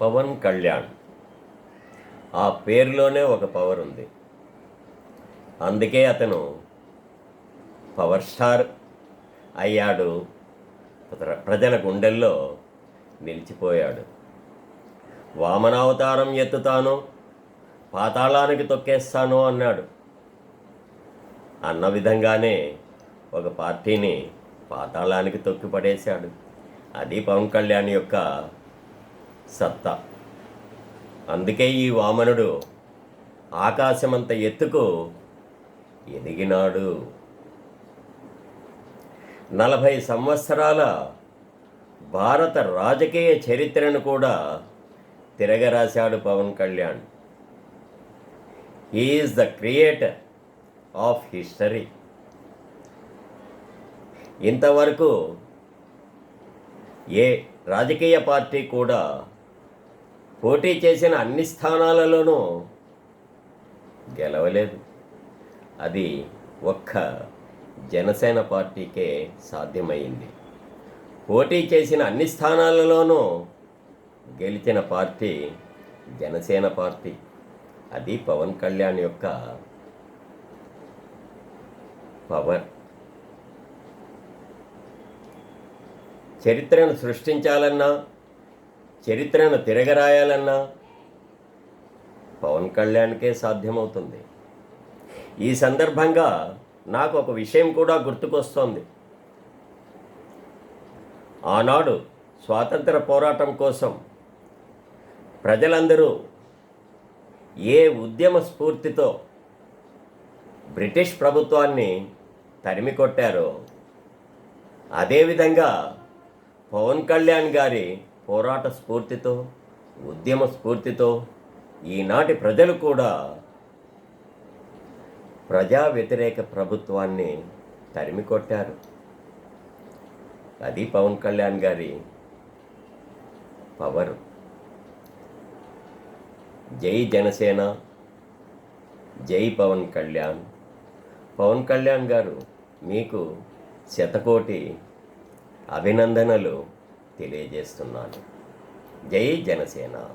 పవన్ కళ్యాణ్. ఆ పేరులోనే ఒక పవర్ ఉంది. అందుకే అతను పవర్ స్టార్ అయ్యాడు. ప్రజల గుండెల్లో నిలిచిపోయాడు. వామనావతారం ఎత్తుతాను పాతాళానికి తొక్కేస్తాను అన్నాడు. అన్న విధంగానే ఒక పార్టీని పాతాళానికి తొక్కి పడేశాడు అది పవన్ కళ్యాణ్ యొక్క సత్తా. అందుకే ఈ వామనుడు ఆకాశమంత ఎత్తుకు ఎదిగినాడు. నలభై సంవత్సరాల భారత రాజకీయ చరిత్రను కూడా తిరగరాశాడు Pawan Kalyan. Is the creator of history ఇంతవరకు ఏ రాజకీయ పార్టీ కూడా పోటీ చేసిన అన్ని స్థానాలలోనూ గెలవలేదు. అది ఒక్క జనసేన పార్టీకే సాధ్యమైంది. పోటీ చేసిన అన్ని స్థానాలలోనూ గెలిచిన పార్టీ జనసేన పార్టీ. అది పవన్ కళ్యాణ్ యొక్క పవర్. చరిత్రను సృష్టించాలన్నా చరిత్రను తిరగరాయాలన్నా పవన్ కళ్యాణ్కే సాధ్యమవుతుంది. ఈ సందర్భంగా నాకు ఒక విషయం కూడా గుర్తుకొస్తోంది. ఆనాడు స్వాతంత్ర పోరాటం కోసం ప్రజలందరూ ఏ ఉద్యమ స్ఫూర్తితో బ్రిటిష్ ప్రభుత్వాన్ని తరిమి కొట్టారో అదేవిధంగా పవన్ కళ్యాణ్ గారి పోరాట స్ఫూర్తితో ఉద్యమ స్ఫూర్తితో ఈనాటి ప్రజలు కూడా ప్రజా వ్యతిరేక ప్రభుత్వాన్ని తరిమి కొట్టారు. అది పవన్ కళ్యాణ్ గారి పవర్ జై జనసేన జై పవన్ కళ్యాణ్. పవన్ కళ్యాణ్ గారు మీకు శతకోటి అభినందనలు. తెలియజేస్తున్నాను. జై జనసేన.